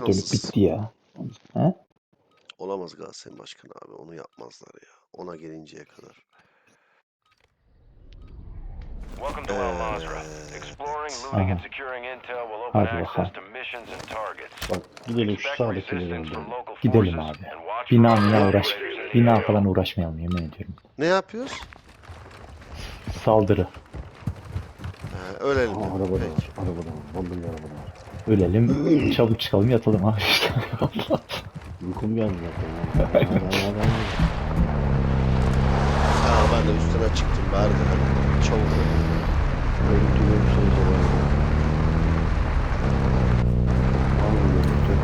Dönüp İmkansız. bitti ya. He? Olamaz Galatasaray Başkanı abi. Onu yapmazlar ya. Ona gelinceye kadar. Welcome to Al Mazrah. Exploring, looting, and securing intel will open Hadi access bakalım. to missions and targets. Bak gidelim şu local Gidelim forces abi. Bina bina uğraş. Bina falan uğraşmayalım yemin ediyorum. Ne yapıyoruz? Saldırı. Ee, ölelim. Aa, mi? arabada var. Peki. Arabada var. Vallahi arabada var. Ölelim. çabuk çıkalım yatalım abi. Uykum geldi zaten. ya. Ha, ben de üstüne çıktım. Bari de. Çabuk. Olay. Al bu görüntü.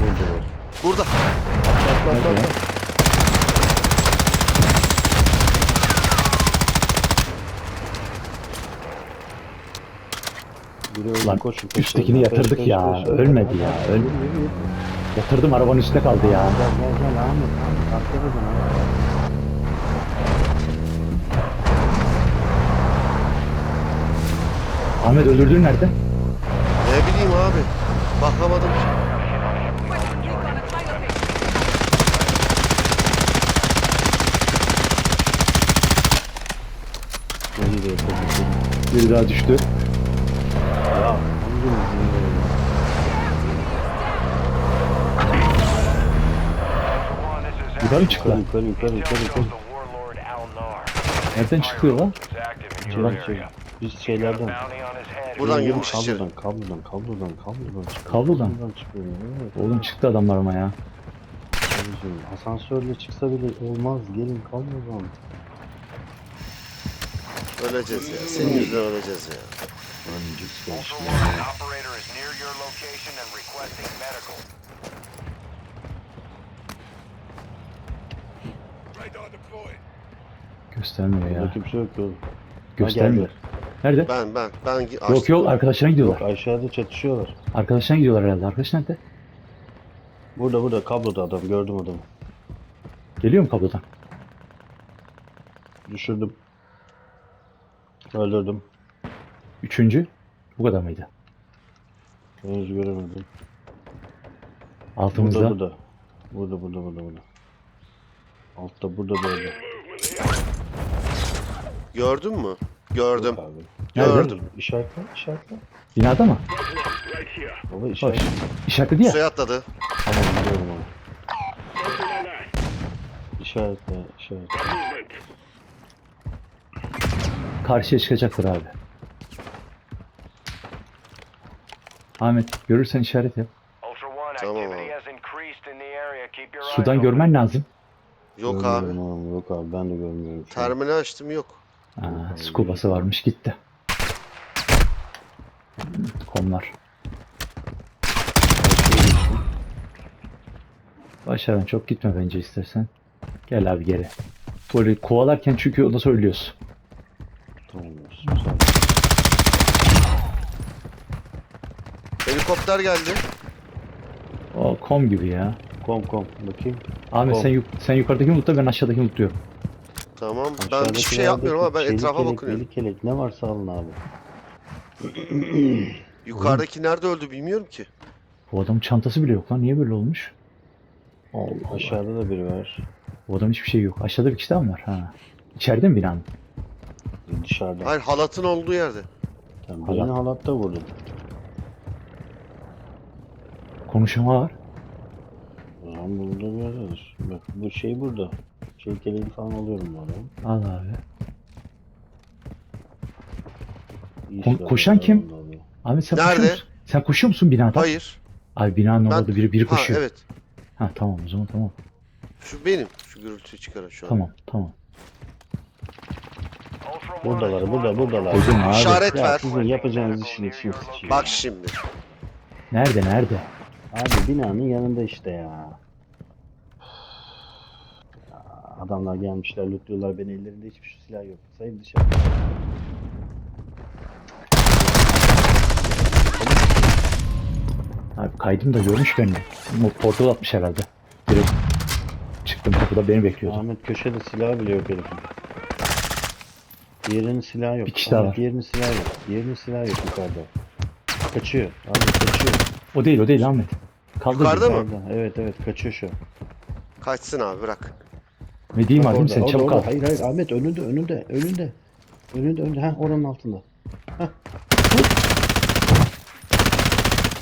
Burada var. Burada. Atla atla Nerede? atla. Biri öldü, Lan koşun, üsttekini yatırdık ya, ölmedi ya, öl-. Yatırdım arabanın üstüne kaldı ya. Gel gel gel Ahmet Ahmet öldürdüğün nerede? Ne bileyim abi. Bakamadım. Biri daha düştü. Yukarı çıktılar? Yukarı yukarı yukarı yukarı. Nereden çıkıyor lan? Şeyden şey, biz şeylerden. Buradan girmiş içeri. kablodan, kablodan, kablodan, kablodan çıkıyor. Kablodan? çıkıyor. Evet. Oğlum çıktı adamlar ama ya. Abicim, Asansörle çıksa bile olmaz. Gelin kablodan. Öleceğiz ya. Senin yüzünden öleceğiz ya. Öncesi Ultra işte. One, an operator is near your location and requesting medical. Göstermiyor Burada ya. kimse yok yol. Göstermiyor. geldi. Nerede? Ben ben ben Yok yok arkadaşlarına gidiyorlar. Yok aşağıda çatışıyorlar. Arkadaşlarına gidiyorlar herhalde. Arkadaş nerede? Burada burada kabloda adam gördüm adamı. Geliyor mu kablodan? Düşürdüm. Öldürdüm. Üçüncü. Bu kadar mıydı? Henüz göremedim. Altımızda. Burada burada. Burada burada burada burada. Altta burada böyle. Gördün mü? Gördüm. Yok abi. Gördüm. İşaretle işaretle. Binada mı? Baba Hoş. işaretle. İşaretledi ya. Suya atladı. Tamam biliyorum onu. İşaretle işaretle. Karşıya çıkacaktır abi. Ahmet görürsen işaret yap. Tamam abi. Sudan görmen lazım. Yok abi. Görmüyorum abi, Yok abi ben de görmüyorum. şu an. Terminal açtım yok. Aa, skubası varmış gitti. Komlar. Başarın çok gitme bence istersen. Gel abi geri. Böyle kovalarken çünkü sonra ölüyorsun. Tamam. Güzel. Helikopter geldi. O kom gibi ya. Kom kom bakayım. Ahmet Kom. sen, yuk- sen yukarıdaki mutla ben aşağıdaki mutluyorum. Tamam. Ben hiçbir şey yapmıyorum ama ben etrafa kelek, bakıyorum. Çelik kelek ne varsa alın abi. Yukarıdaki nerede öldü bilmiyorum ki. Bu adamın çantası bile yok lan. Niye böyle olmuş? Allah Allah. Aşağıda da biri var. Bu adamın hiçbir şey yok. Aşağıda bir kişi daha mı var? Ha. İçeride mi binanın? Dışarıda. Hayır halatın olduğu yerde. Halat. birini halatta vurdun. Konuşama var. O zaman burada bir yerdedir. Bak bu şey burada. Çelik keleği falan alıyorum bu adamı. Al abi. İyi silah koşan kim? abi. Sen Nerede? koşuyor musun? Sen koşuyor musun binada? Hayır. Abi binanın Ben- orada biri biri Ha koşuyor. evet. Ha tamam o zaman tamam. Şu benim. Şu gürültüyü çıkaran şu an. Tamam tamam. Buradalar, burada, buradalar. Koydum abi. İşaret Ya ver. sizin yapacağınız işin içine sıçayım. Bak şimdi. Nerede nerede? Abi binanın yanında işte ya. Ya, Adamlar gelmişler lootluyorlar beni ellerinde hiçbir şey silah yok. Sayın dışarı. Abi kaydım da görmüş beni. Portal atmış herhalde. Direkt çıktım kapıda beni bekliyordu. Ahmet köşede silah bile yok herifin. Diğerinin silahı yok. Bir kişi daha Ahmet, var. Diğerinin silahı yok. Diğerinin silahı yok yukarıda. Kaçıyor. Abi kaçıyor. O değil o değil Ahmet. Kaldır. Yukarıda mı? Yukarıda. Evet evet kaçıyor şu. an. Kaçsın abi bırak. Ne diyeyim orada, sen orada, çabuk orada. al. Hayır hayır Ahmet önünde önünde önünde. Önünde önünde. Heh oranın altında. Heh.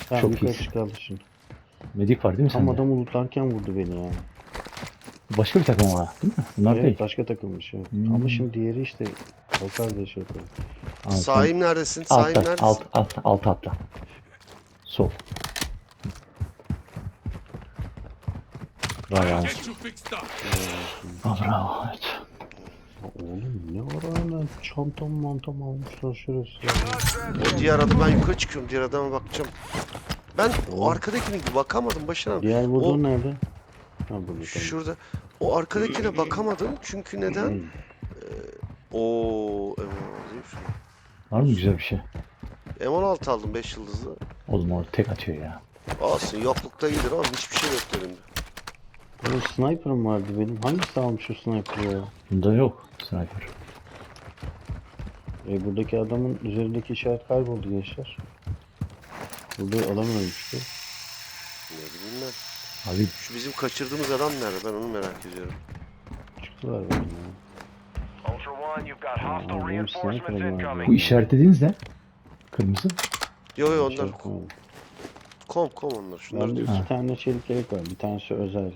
Tamam Çok yukarı iyisin. çıkardı şimdi. Medik var değil mi Tam sende? adam ulutlarken vurdu beni ya. Başka bir takım var değil mi? Bunlar evet değil. başka takılmış evet. Hmm. Ama şimdi diğeri işte bakar diye şey yapıyor. Aa, sen- Saim neredesin? Saim Altta, neredesin? alt, alt, alt atla. Sol. Bravo Ahmet. Aa, bravo Ahmet. Oğlum ne var hala çantam mantam almışlar şurası. O diğer adam ben yukarı çıkıyorum. Diğer adama bakacağım. Ben o arkadakine bakamadım başına. Diğer vurduğun O- nerede? Ha burada. Şurada. O arkadakine bakamadım. Çünkü neden? Hmm. Oo, M16 şunu. Var mı güzel bir şey? M16 aldım 5 yıldızlı. Oğlum o tek atıyor ya. Olsun yoklukta iyidir ama hiçbir şey yok elimde. Benim sniper'ım vardı benim. Hangisi almış o sniper'ı ya? Bunda yok sniper. E, buradaki adamın üzerindeki işaret kayboldu gençler. Burada adam ölmüştü. Ne bileyim ben. Abi Şu bizim kaçırdığımız adam nerede? Ben onu merak ediyorum. Çıktılar benim ya. Ultra One, you've got hostile reinforcements incoming. bu işaretlediğiniz ne? Kırmızı. Yo yo onlar kom kom onlar. Şunlar Bende diyorsun. iki tane çelik yelek var. Bir tanesi özel.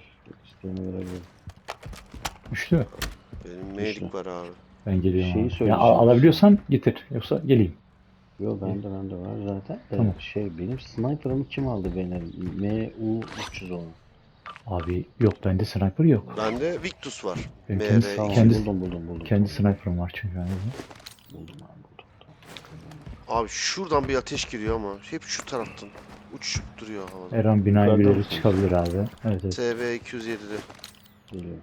İsteyene verebilirim. Üçlü mü? Benim medik var abi. Ben geliyorum. Şeyi abi. Ya, söyleyeceğim. al- alabiliyorsan getir. Yoksa geleyim. Yo bende bende var zaten. de Tamam. Şey benim sniper'ımı kim aldı benim? MU 310. Abi yok bende sniper yok. Bende Victus var. Benim MR. kendi, Tamam kendi, buldum buldum buldum. kendi sniper'ım var çünkü bende. Buldum abi buldum. Abi şuradan bir ateş giriyor ama hep şu taraftan. Uçuşup duruyor havada. Her an binaya Yukarıdan birileri mısın? çıkabilir abi. Evet evet. SV 207'de. Geliyor.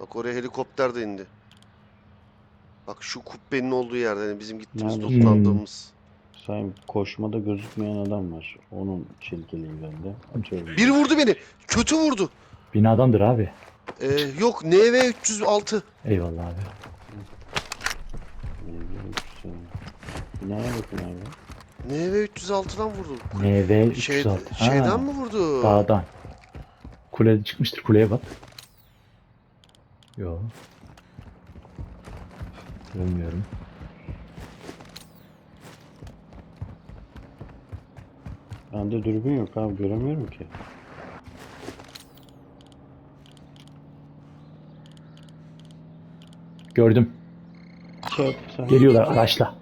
Bak oraya helikopter de indi. Bak şu kubbenin olduğu yerde yani bizim gittiğimiz Nerede? lootlandığımız. Sayın koşmada gözükmeyen adam var. Onun yeleği bende. Atıyorum. Biri vurdu beni. Kötü vurdu. Binadandır abi. Ee, yok NV 306. Eyvallah abi. Binaya bakın abi. NV 306'dan vurdu. NV Şey, 306. Ha, şeyden mi vurdu? Dağdan. Kulede çıkmıştır. Kuleye bak. Yo. Bilmiyorum. Bende dürbün yok abi göremiyorum ki. Gördüm. Sen Geliyorlar araçla.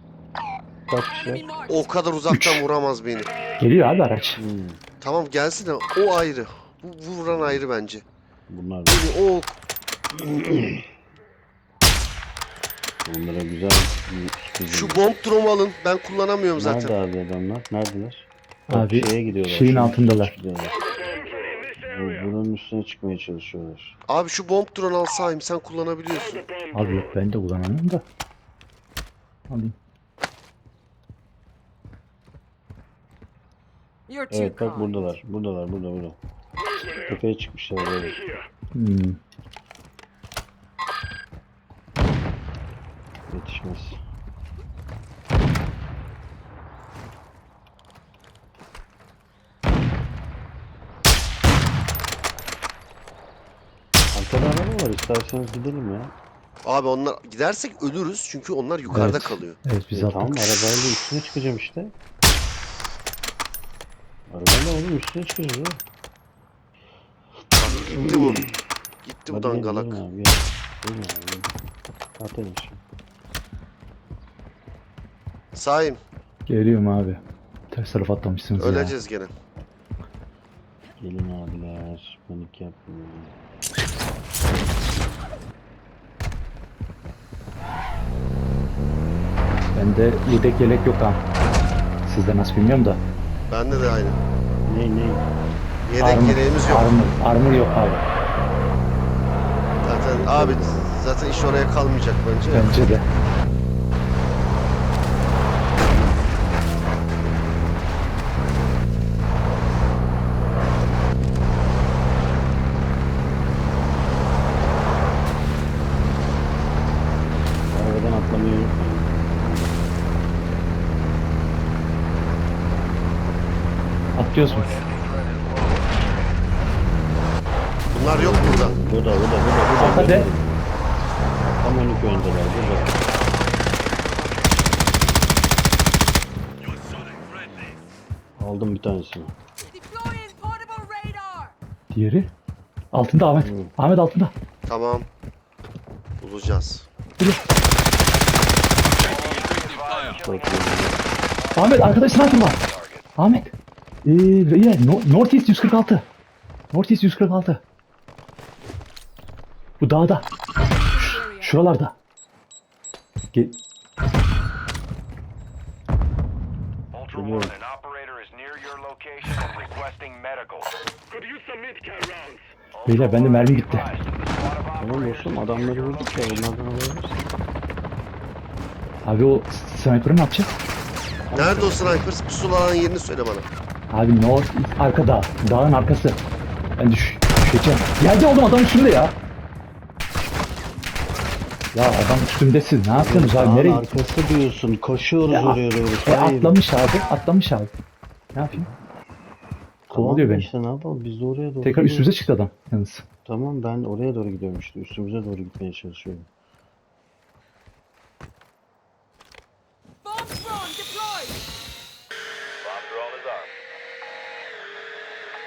Kaç kişi? O kadar uzaktan Üç. vuramaz beni. Geliyor abi araç. Hmm, Tamam gelsin de o ayrı. Bu vuran ayrı bence. bunlar Beni o bunlara güzel bir sürpriz. şu bomb drone alın. Ben kullanamıyorum Nerede zaten. abi adamlar? Neredeler? Abi, şeye gidiyorlar. şeyin altındalar. gidiyorlar. Bu, bunun üstüne çıkmaya çalışıyorlar. Abi şu bomb drone alsayım sen kullanabiliyorsun. Abi yok ben de kullanamıyorum da. Alayım. You're too Evet bak buradalar. Buradalar burada burada. Tepeye çıkmışlar böyle. Hmm. Yetişmez. Arkada araba var isterseniz gidelim ya. Abi onlar gidersek ölürüz çünkü onlar yukarıda Evet. kalıyor. Evet biz E, tamam arabayla üstüne çıkacağım işte. Arabayla oğlum üstüne çıkacağız ya. Gitti bu. Gitti bu dangalak. gelin abi, gelin. Gelin abi, gelin. Şimdi. Saim Geliyorum abi. Ters tarafa atlamışsınız ya. öleceğiz gene. Gelin abiler. Panik yapmayın. Bende yedek yelek yok ha. Sizde nasıl bilmiyorum da. Bende de aynı. Ne ne? Yedek Armor- yeleğimiz yok. Armor, armor yok abi. Zaten abi zaten iş oraya kalmayacak bence. Bence de. Mu? Bunlar yok burada. Burada burada burada burada. Hadi. Tam önlük öndeler burada. Aldım bir tanesini. Diğeri. Altında Ahmet. Hı. Ahmet altında. Tamam. Bulacağız. İyi. Ahmet arkada sniper var. Ahmet. Ee, yine no, Northeast 146. Northeast 146. Bu dağda. Ş- şuralarda. Ge- Ultra One, an operator is near your location and requesting medical. Beyler bende mermi gitti. Tamam dostum adamları vurduk ya bunlardan alabiliriz. Abi o sniper'ı ne yapacağız? Nerede o sniper? Pusulanan yerini söyle bana. Abi North arka dağ. Dağın arkası. Ben düş düşeceğim. Yerde oğlum adam üstümde ya. Ya adam üstümdesin. Ne yapıyorsunuz abi? Nereye? arkası diyorsun. Koşuyoruz Ya, oraya doğru. E, atlamış abi. Atlamış abi. Ne yapayım? Kovalıyor Tamam beni. işte ne yapalım biz de oraya doğru Tekrar gidiyoruz. üstümüze çıktı adam. Yalnız. Tamam ben oraya doğru gidiyorum işte. Üstümüze doğru gitmeye çalışıyorum.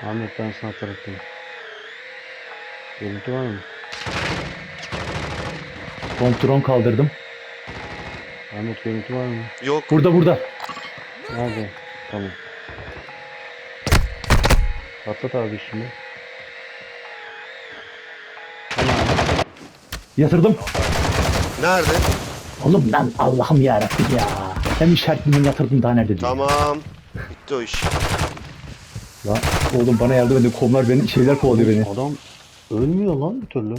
Ahmet ben sana taraftayım. Görüntü var mı? Drone kaldırdım. Ahmet görüntü var mı? Yok. Burada burada. Nerede? Tamam. Atlat abi üstüne. Tamam. Yatırdım. Nerede? Oğlum lan Allah'ım yarabbim ya. Hem işaretledim yatırdım daha nerede diyor. Tamam. Bitti o iş. Lan oğlum bana yardım edin. Komlar beni şeyler kovalıyor beni. Adam ölmüyor lan bir türlü.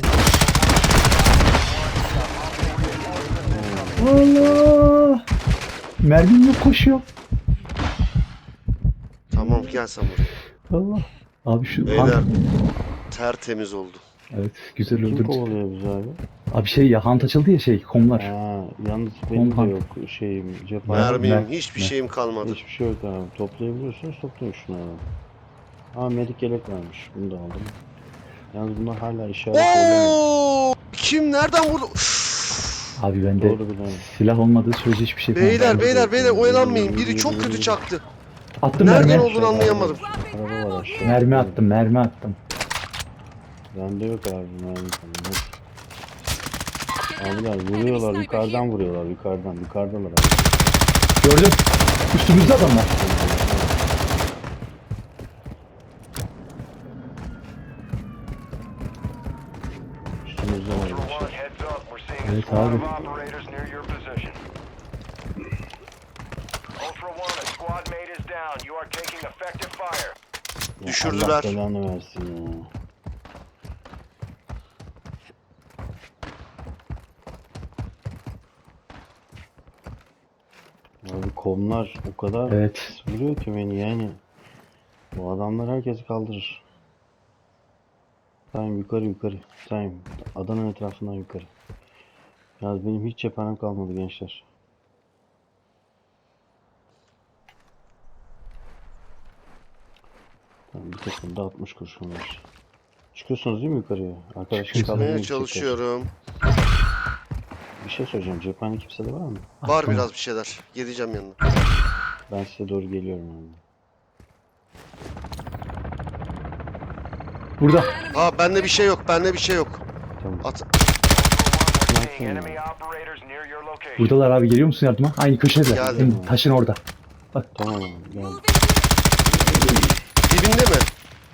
Allah. Mermim yok koşuyor. Tamam gel sen buraya. Allah. Abi şu Beyler. Han- Tertemiz oldu. Evet güzel Kim öldürdü. kovalıyor bizi abi? Abi şey ya hant açıldı ya şey komlar. Ha, yalnız benim de Kompan. yok şeyim cephane. Mer- Mermim mer- hiçbir mer- şeyim kalmadı. Hiçbir şey yok abi. Toplayabiliyorsunuz toplayın şunu abi. Ha medik yelek varmış. Bunu da aldım. Yalnız bunlar hala işaret. Oo! Kim nereden vurdu? Abi bende Doğru bilen. silah olmadığı sürece hiçbir şey Beyler beyler beyler oyalanmayın. Biri çok kötü çaktı. Attım Nereden mermi. olduğunu anlayamadım. Araba var aşağı. Mermi attım mermi attım. Bende yok abi mermi falan. Abiler vuruyorlar yukarıdan vuruyorlar yukarıdan yukarıdalar abi. Gördüm. Üstümüzde adamlar. Üstümüzde var. Ultra One, arkadaşlar. heads up. We're seeing a Evet squad abi. of operators near your position. Ultra One, a squad mate is down. You are taking effective fire. Ya Düşürdüler. Allah belanı versin ya. Abi komlar o kadar Evet. vuruyor ki beni yani. Bu adamlar herkesi kaldırır. Time yukarı yukarı. Time. Adanın etrafından yukarı. Yalnız benim hiç cephanem kalmadı gençler. Tamam bir takımda 60 kurşun var. Çıkıyorsunuz değil mi yukarıya? Arkadaşlar Çıkıyoruz. Gitmeye çalışıyorum. Bir şey söyleyeceğim. Cephane kimsede var mı? Var Tamam. biraz bir şeyler. Geleceğim yanına. Ben size doğru geliyorum abi. Burada. Ha bende bir şey yok. Bende bir şey yok. Tamam. At. Buradalar abi geliyor musun yardıma? Aynı köşede. Geldim. Taşın orada. Tamam abi. Gel. Moving. Dibinde mi?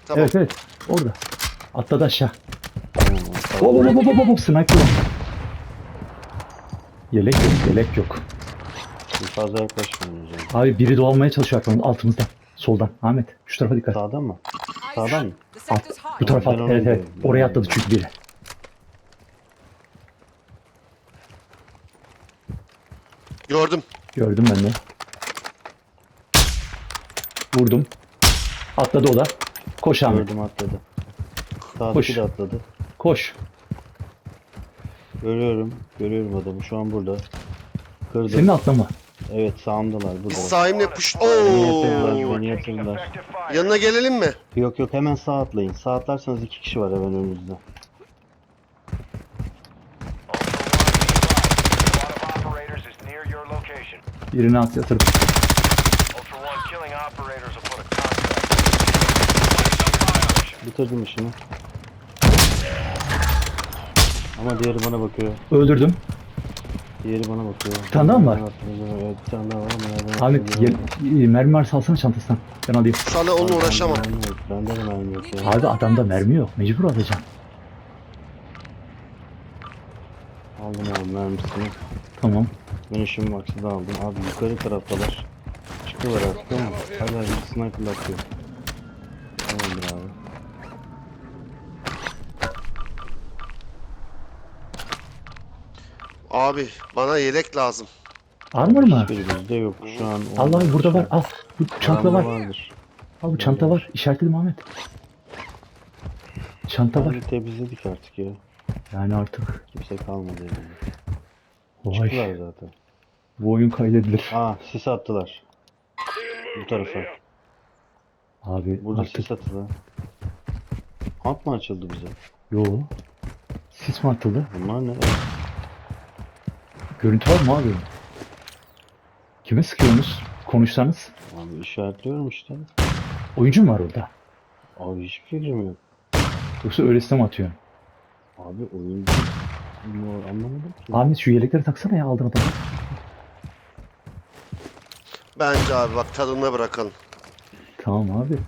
Tamam. Evet evet. Orada. Atladı aşağı. Tamam. Hop hop hop hop hop sniper. Yelek yok yelek yok. Bir fazla yaklaşmayın o zaman. Abi biri dolanmaya çalışıyor arkamızda altımızdan. Soldan. Ahmet şu tarafa dikkat. Sağdan mı? Sağdan mı? Sector's hot. bu tarafa Ben at. ona Evet evet. Oraya atladı çünkü biri. Gördüm. Gördüm ben de. Vurdum. Atladı o da. Koş Ahmet. Gördüm atladı. Sağdaki Koş. de atladı. Koş. Görüyorum. Görüyorum adamı. Şu an burada. Kırdım. Senin atla mı? Evet sağımdalar burada. Biz sahimle push... Oo. beni yatırdılar. Yanına gelelim mi? Yok yok hemen sağ atlayın. Sağ atlarsanız iki kişi var hemen önünüzde. Birini at yatırıp. Bitirdim işini. Ama diğeri bana bakıyor. Öldürdüm. Diğeri bana bakıyor. Bir tane daha mı var? Evet bir tane daha var ama hatırlıyorum. gel, mermi varsa alsana çantasından. Ben alayım. Sana onunla uğraşamam. Bende de mermi yok ya. Abi adamda mermi yok. Mecbur alacağım. Aldım abi mermisini. Tamam. Munition box'ı da aldım. Abi yukarı taraftalar. Çıkıyorlar artık ama hala bir sniper atıyor. Tamamdır abi. Abi bana yelek lazım. Armor mı? Hiçbirimizde yok şu an. Allah abi burada var. Al. Bu çanta var. vardır. Al bu çanta var. İşaretledim Ahmet. Çanta var. Abi temizledik artık ya. Yani artık. Kimse kalmadı yani. Vay. Çıktılar zaten. Bu oyun kaydedilir. Aa sis attılar. Bu tarafa. Abi Burada artık. sis attılar. Hunt mı açıldı bize? Yo. Sis mi atıldı? Bunlar ne? Görüntü var mı abi? Kime sıkıyorsunuz? Konuşsanız. Abi işaretliyorum işte. Oyuncu mu var orada? Abi hiçbir fikrim yok. Yoksa öylesine mi atıyor? Abi oyun Bilmiyorum, anlamadım ki. Ahmet şu yelekleri taksana ya aldın adamı. Bence abi bak tadına bırakalım. Tamam abi.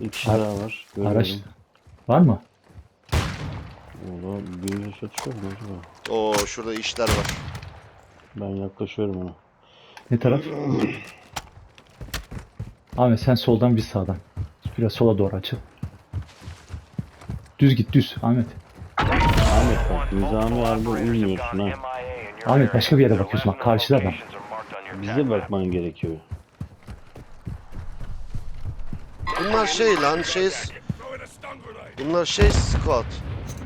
Bir kişi Ar- daha var. Araç Görüyorum. var mı? Valla bir satışıyor mu acaba? Oo şurada işler var. Ben yaklaşıyorum ona. Ne taraf? Ahmet sen soldan biz sağdan. Biraz sola doğru açıl. Düz git düz Ahmet. Ahmet bak nizami halde uymuyorsun ha. Ahmet, başka bir yere bakıyorsun. Bak, karşıda adam. Bize bakman gerekiyor. Bunlar şey lan şey... Bunlar şey squad.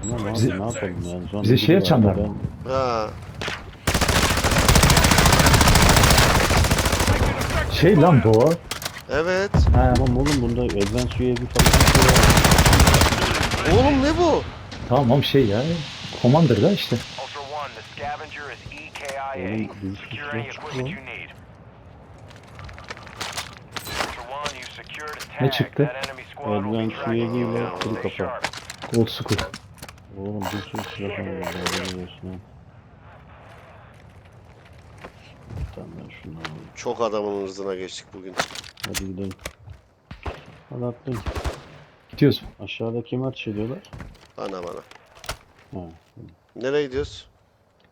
Ne, Bize- ne yapalım yani? Bize şey açanlar mı? Ha. Şey lan bu. Evet. Ha, Tamam oğlum bunda advance UAV falan bir şey var. Oğlum ne bu? tamam şey ya. Commander da işte. Ultra One, the scavenger is EKIA. Oğlum, bir Secure sürü any çıktı equipment you need. Ultra One, you've secured a Ne tag. çıktı? That enemy squad will be Advanced tracking you UAV ile now. kuru Stay kafa. sharp. Gold School. Oğlum bir sürü silah var. Haberin olsun ha. Tamam ben şundan alayım. Çok adamın hırzına geçtik bugün. Hadi gidelim. Hadi atlayın. Gidiyoruz? Aşağıda kim atış ediyorlar? Bana bana. Ha. Nereye gidiyoruz?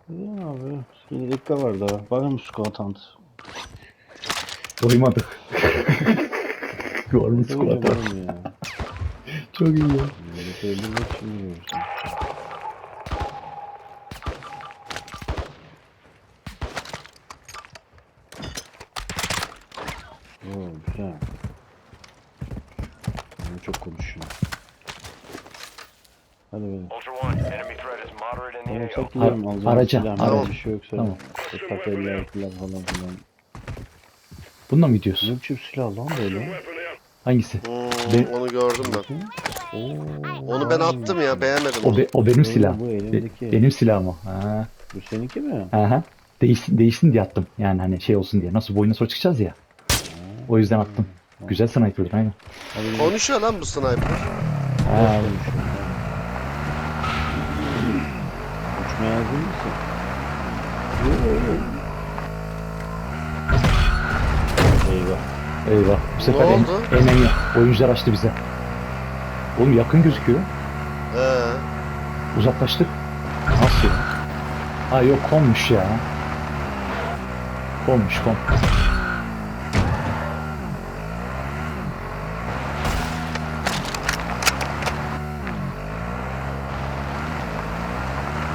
Ya abi. Yine dakika var daha. Squat hunt? Doymadık. Mı ya? Çok iyi ya. Böyle söylemek için diyorsun. Oo güzel. Ben çok konuşuyorum. Hadi benim. Ultra One, enemy threat is moderate in the Tamam AO. saklıyorum alacağım araca, silah, araca. bir şey yoksa. Tamam. Tak eller falan falan filan. Bununla mı gidiyoruz? Ne biçim silah lan böyle? Hangisi? Hmm, Be- onu gördüm ben. Oo, Onu ben attım ya beğenmedim O, be- o benim silahım. bu Be- elimdeki. benim silahım o. Ha. Bu seninki mi? Aha. Değişsin, değişsin diye attım. Yani hani şey olsun diye. Nasıl boyuna sonra çıkacağız ya. O yüzden attım. Güzel sniper'dı aynen. Konuşuyor lan bu sniper. Ha, Uçmaya hazır mısın? Eyvah. eyvah. Bu sefer en, oldu? en en oyuncular açtı bize. Oğlum yakın gözüküyor. He. Uzaklaştık. Nasıl ya? Ha yok konmuş ya. Konmuş kon.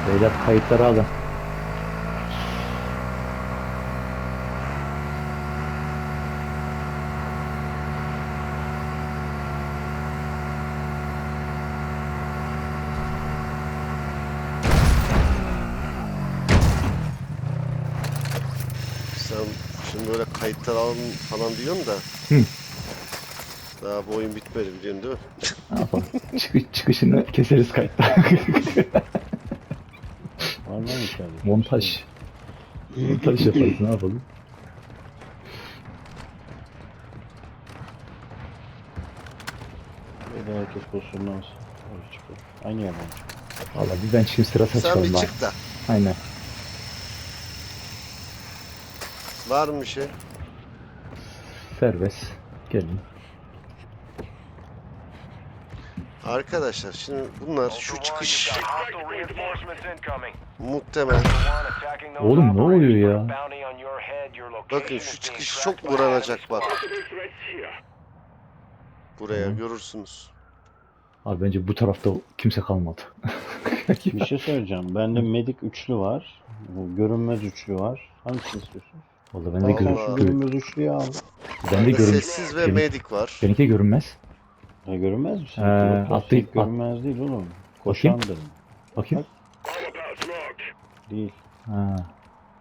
Beyler kayıtları alın. Sen Şimdi böyle kayıtlar alın falan diyorsun da. Hı. Daha bu oyun bitmedi biliyorsun değil mi? Ne yapalım? Çıkış, çıkışını keseriz kayıtta. Montaj. Montaj yaparız ne yapalım? Böyle herkes pozisyonunu alsın. Öyle çıkıyor. Aynı yerden çıkıyor. Valla bir ben şimdi sıra Sen saçmalım bir çık da. Aynen. Var mı bir şey? Serbest. Gelin. Arkadaşlar şimdi bunlar şu çıkış you've got hostile reinforcements incoming. muhtemel. Ultra One, attacking those Oğlum, ne oluyor ya? Bakın şu çıkış çok enemy bak. Buraya Hı. görürsünüz. Abi bence bu tarafta kimse kalmadı. Bir şey söyleyeceğim. Bende medik üçlü var. Bu görünmez üçlü var. Hangisini istiyorsun? Valla bende görünmez üçlüyü al. bende görün, Sessiz ve medik var. benimki görünmez. Ya görünmez misin? Ee, Yok, yok, atlayıp- görünmez değil oğlum. Koşandır. Bakayım. Değil. Ha.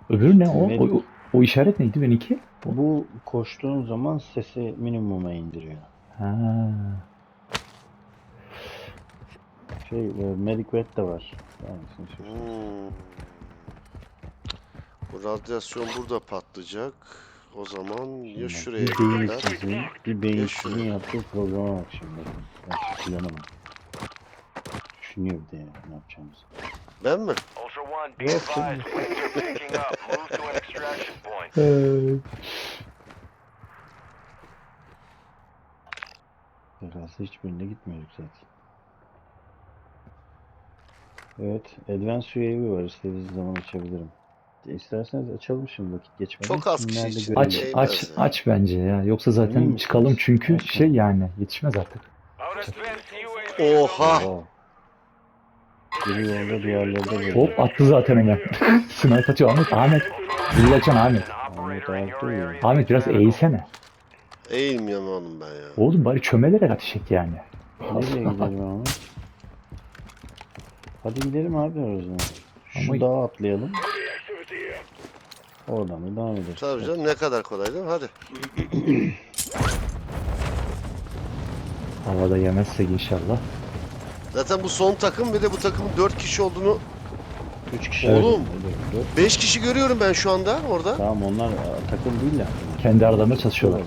Öbürü ne o? O, o, işaret neydi benimki? Bu koştuğun zaman sesi minimuma indiriyor. Ha. Şey, e, Medic Red de var. Hangisini istiyorsun? Hmm. Bu radyasyon burada patlayacak. O zaman ya Şimdi şuraya bir gider. beyinsizin, bir beyinsizin şuraya. yaptığı programa bak şimdi. Ben planı var. Düşünüyor bir de yani ne yapacağımızı. Ben mi? Ultra One, be Yok, advised, wings are picking up. Move to an extraction point. Herhalde hiçbirine gitmiyorduk zaten. Evet, Advanced UAV var. İstediğiniz zaman açabilirim. İsterseniz açalım şimdi vakit geçmeden. Çok az kişi Kimlerde için. görelim. Aç aç ya. aç bence ya. Yoksa zaten misiniz? çıkalım çünkü şey yani yetişmez artık. Oha! Oha. Biri yolda diğerleri de böyle. Hop attı zaten hemen. Sniper atıyor Ahmet. Ahmet. Zıllacan Ahmet. An operator in your area. Ahmet biraz eğilsene. Eğilmiyorum oğlum ben ya. Oğlum bari çömelerek ateş et yani. Nereye gidelim ama? Hadi gidelim abi o zaman. Şu Ama- dağa atlayalım. Oradan da devam ederiz. Tabii canım ne kadar kolay değil mi? Hadi. Havada yemezsek inşallah. Zaten bu son takım bir de bu takımın 4 kişi olduğunu Üç kişi. Oğlum. Öyle, dört. 5 kişi görüyorum ben şu anda orada. Tamam onlar e, takım değil ya. Kendi aralarında çatışıyorlar.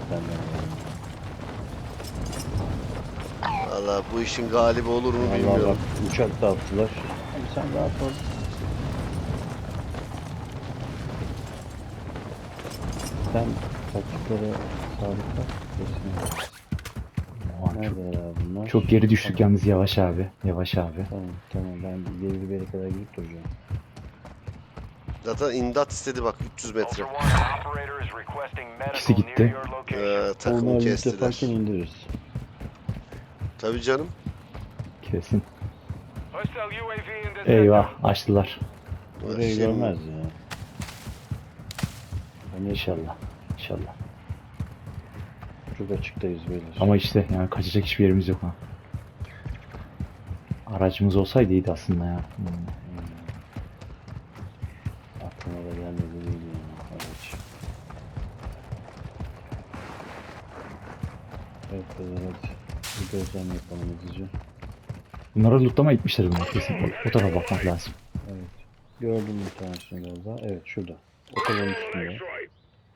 Valla bu işin galibi olur mu Allah bilmiyorum. bak uçak da attılar. Abi sen rahat ol. Sen taktikleri sabitla. Kesin. Oha, çok, Neredeler abi bunlar? çok geri düştük Tamam. yalnız yavaş abi. Yavaş abi. Tamam tamam ben geri bir yere kadar gidip duracağım. Zaten imdat istedi bak 300 metre. İkisi gitti. Ee, takımı Onlar biz kestiler. yaparken indiririz. Tabii canım. Kesin. Eyvah açtılar. Orayı Şimdi- görmez ya. Hani İnşallah. İnşallah. çok açıktayız böyle. Ama işte yani kaçacak hiçbir yerimiz yok ha. Aracımız olsaydı iyiydi aslında ya. Hmm. Aklıma da gelmedi değil ya. Araç. Evet evet. Bir gözlem yapalım hızlıca. Bunlara lootlama gitmişler bunlar kesin. O, o tarafa bakmak lazım. Evet. Gördüm bir tanesini galiba. Evet şurada. Otobanın üstünde.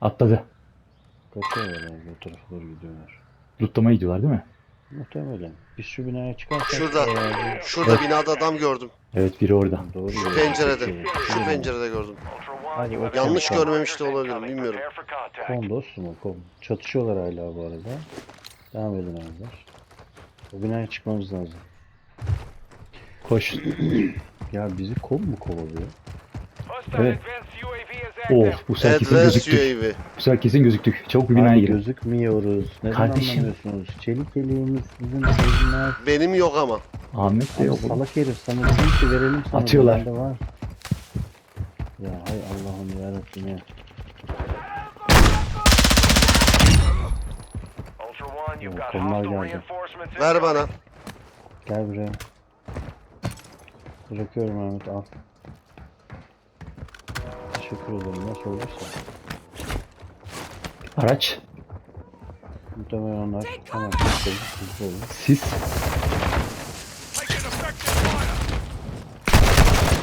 Atladı. Kaçıyorlar abi o tarafa doğru gidiyorlar. Lootlamaya gidiyorlar değil mi? Muhtemelen. Biz şu binaya çıkarsak... Şurada. eğer- Şurada binada adam gördüm. Evet biri orada. Doğru Şu pencerede. Peki. Şu pencerede gördüm. Hadi bakalım. Yanlış görmemiş de olabilirim, bilmiyorum. Kom dostum o kom. Çatışıyorlar hala bu arada. Devam edin abiler. O binaya çıkmamız lazım. Koş. Ya bizi kom mu kovalıyor? Evet. Oh bu sefer kesin Advanced gözüktük. UAV. Bu sefer kesin gözüktük. Çabuk bir binaya Abi girin. gözükmüyoruz. Neden Kardeşim. anlamıyorsunuz? Çelik yeleğimiz sizin elinler. Benim yok ama. Ahmet de Abi yok. oğlum. salak herif sana dedim ki verelim sana. Atıyorlar. Bende var. Ya hay Allah'ım yarabbim ya. Ultra One, you've got konular hostile geldi. reinforcements Ver bana. Gel buraya. Bırakıyorum Ahmet al. Teşekkür ederim nasıl olursa. Araç. Muhtemelen onlar tamam. Sis.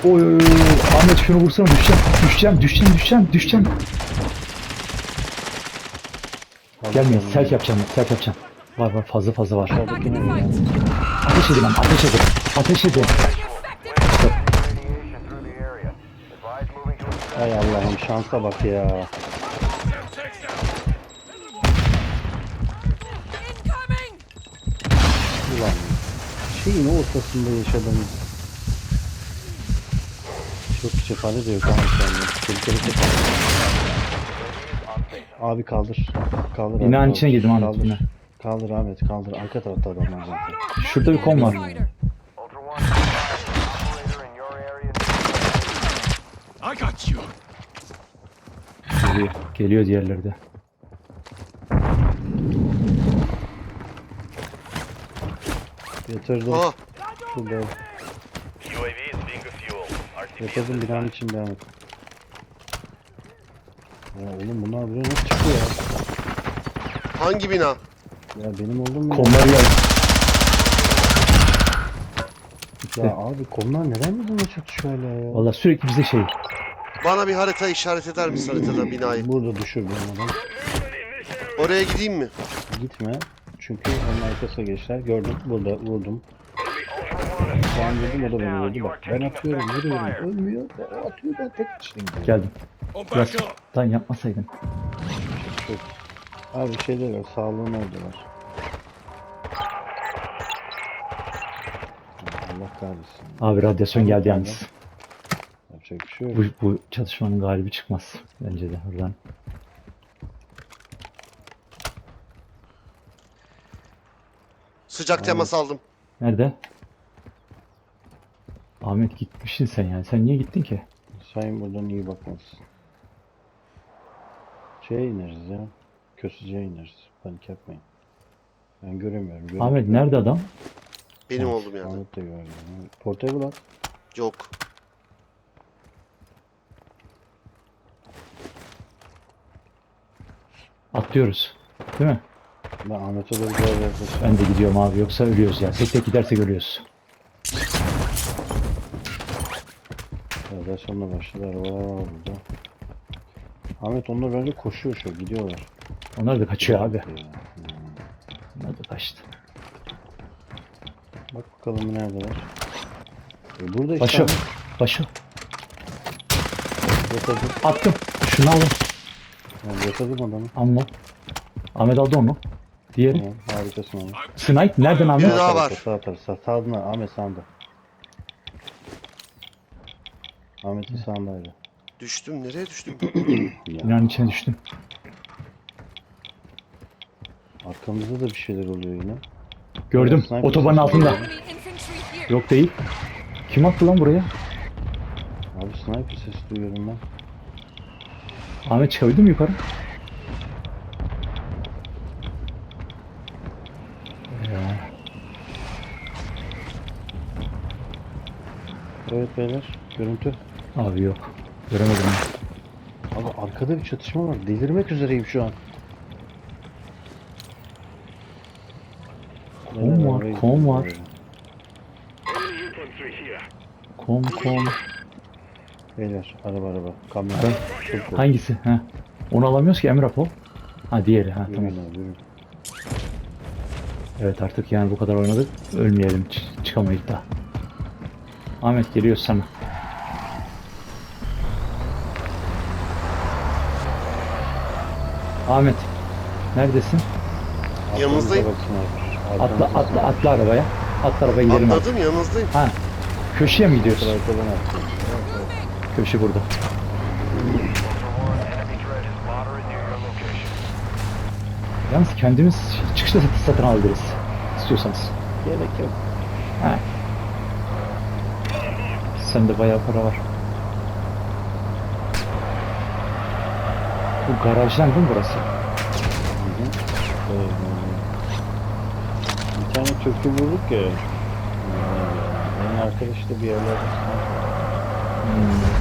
Oy oy oy. Ahmet şunu vursana düşeceğim. Düşeceğim, düşeceğim, düşeceğim, düşeceğim. Gelmeyin, self yapacağım, self yapacağım. Var var, fazla fazla var. Ateş edin lan, ateş edin. Ateş edin. Moving to a Ay Allah'ım şansa bak ya. Ulan şeyin ortasında yaşadığımız çok cephane de yok cephane. Abi kaldır. Kaldır abi, İnanın kaldır. içine girdim Ahmet, Kaldır. Kaldır Ahmet kaldır. Arka tarafta adamlar zaten. Şurada bir kon var. Fighter. Ultra One. Operator in your area. Geliyor, geliyor diğerleri de. Yatırdım. Aa Şurada. UAV is being refueled. RTB Yatırdım binanın içinde Ahmet. Ya oğlum bunlar buraya nasıl çıkıyor ya? hangi bina? Ya benim olduğum bina. Konları ya. Ya abi komlar neden bizimle çıktı şöyle ya? Valla sürekli bize şey. Bana bir harita işaret eder misin haritada binayı? Burada düşürdüm adam. Oraya gideyim mi? Gitme. Çünkü onun arkasına geçtiler. Gördüm. Burada vurdum. Ben vurdum o da beni vurdu. Bak ben atıyorum vuruyorum. Ölmüyor. O atıyor ben tek kişiyim. Geldim. Biraz lan yapmasaydın. Çok. Abi şeyler var. Sağlığın oradalar. Allah kahretsin. Abi radyasyon geldi yalnız. Yapacak bir şey yok. Bu, bu çatışmanın galibi çıkmaz. Bence de buradan. Sıcak temas aldım. Nerede? Ahmet gitmişsin sen yani. Sen niye gittin ki? Sayın buradan iyi bakmalısın. Şeye ineriz ya. Kösücüye ineriz. Panik yapmayın. Ben göremiyorum. göremiyorum. Ahmet nerede adam? Benim olduğum yerde. Ahmet de görmüyor. Portable at. Yok. Atlıyoruz. Değil mi? Ben Ahmet'e de bir daha yaklaşayım. Ben de gidiyorum abi. Yoksa ölüyoruz ya. Tek tek gidersek ölüyoruz. Evet, sonuna başladı. Arabalar var burada. Ahmet onlar bence koşuyor şu gidiyorlar. Onlar da kaçıyor abi. Hmm. Onlar da kaçtı. Bak bakalım neredeler. E burada işte Başı. Ahmet Başı. yakaladım. Attım. Şunu alın. Yani yakaladım adamı. Amma. Ahmet aldı onu. Diğeri. Tamam harikasın abi. Snipe. Nereden Ahmet? Bir daha var. Sağ tarafı sağ sağında Ahmet sağında. Ahmet'in sağındaydı. Düştüm. Nereye düştüm? Ya, Binanın içine düştüm. arkamızda da bir şeyler oluyor yine. Gördüm. Sniper Otobanın sesi altında. geliyor. Enemy infantry here. Yok değil. Kim attı lan buraya? Abi sniper sesi duyuyorum ben. Ahmet çıkabildi mi yukarı? Evet beyler görüntü. abi yok. Göremedim. Abi arkada bir çatışma var. Delirmek üzereyim şu an. Kom var, kom var. Kom kom. Beyler araba araba. Kamyon. Çok Hangisi? Ha. Onu alamıyoruz ki Emre Pol. Ha diğeri. Ha tamam. Yürüyün. Evet artık yani bu kadar oynadık. Ölmeyelim. Ç- çıkamayız daha. Ahmet geliyor sana. Ahmet. Neredesin? Yanınızdayım. Atla atla atla arabaya. Atla arabaya gidelim. Atladım yanınızdayım. Ha. Köşeye mi gidiyoruz? Arkadan attım. Your location. Yalnız kendimiz çıkışta satın, satın alabiliriz. İstiyorsanız. Gerek yok. Ha. Sende bayağı para var. Bu garajdan değil mi burası? Evet. Bir tane türkü bulduk ya. Benim arkadaş da bir yerlerde Hmm.